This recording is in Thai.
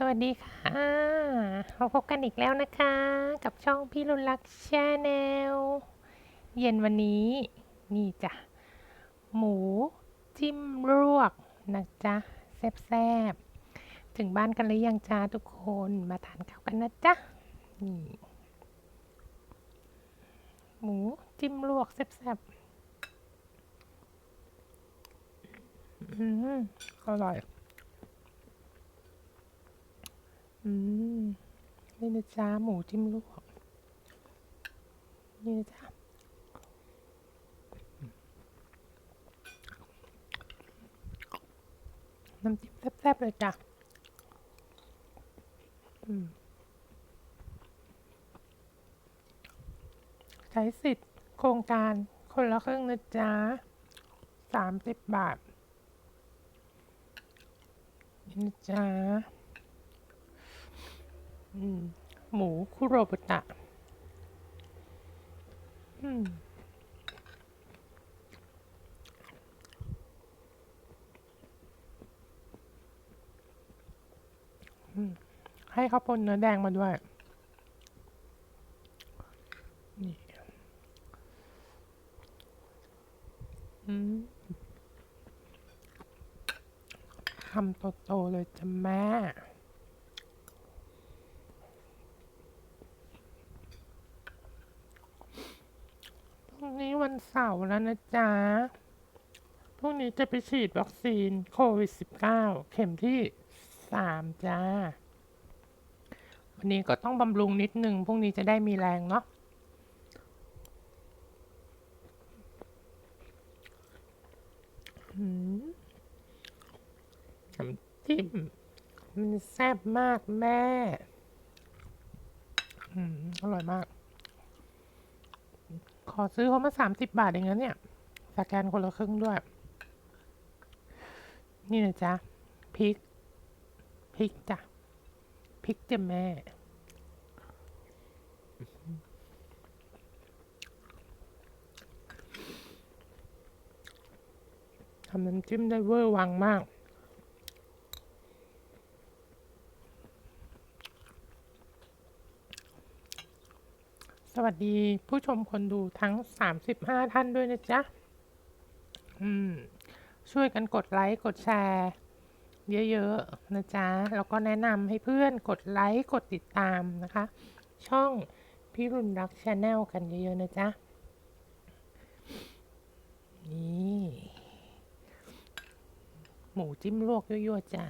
สวัสดีค่ะมาพบกันอีกแล้วนะคะ กับช่องพี่รุนลักชาแนลเย็นวันนี้ นี่จ้ะ หมูจิ้มลวกนะจ๊ะ แซ่บๆ ถึงบ้านกันหรือยังจ้าทุกคนมาทานข้าวกันนะจ๊ะ นี่ หมูจิ้มลวกแซ่บๆ อืมอร่อย อืมนี่นะจ๊ะหมูจิ้มลวกนี่นะจ๊ะน้ำจิ้มแซ่บๆเลยจ้ะอืมใช้สิทธิ์โครงการคนละครึ่งนะจ๊ะสามสิบบาทนี่นะจ๊ะ หมูคุโรบุตะให้ข้าวปนเนื้อแดงมาด้วย นี่ อืมคำโตๆเลยจ้ะแม่ งนี้วันเสาร์แล้วนะจ๊ะ พรุ่งนี้จะไปฉีดวัคซีนโควิด -19 เข็มที่สามจ้า วันนี้ก็ต้องบำรุงนิดนึง พรุ่งนี้จะได้มีแรงเนาะอืมน้ำจิ้มมันแซ่บมากแม่อืมอร่อยมาก อซื้อเขามาสามสิบบาทเองนะเนี่ย สแกนคนละครึ่งด้วย นี่นะจ๊ะพริกพริกจ้ะพริกจ้ะแม่ ทำน้ำจิ้มได้เวอร์วังมาก ส วัสดีผู้ชมคนดูทั้ง 35 ท่านด้วยนะจ๊ะ อืม ช่วยกันกดไลค์ กดแชร์ เยอะๆ นะจ๊ะ แล้วก็แนะนำให้เพื่อนกดไลค์ กดติดตามนะคะ ช่องพี่รุนรักชาแนลกันเยอะๆ นะจ๊ะ นี่ หมูจิ้มลวกยั่วๆจ้า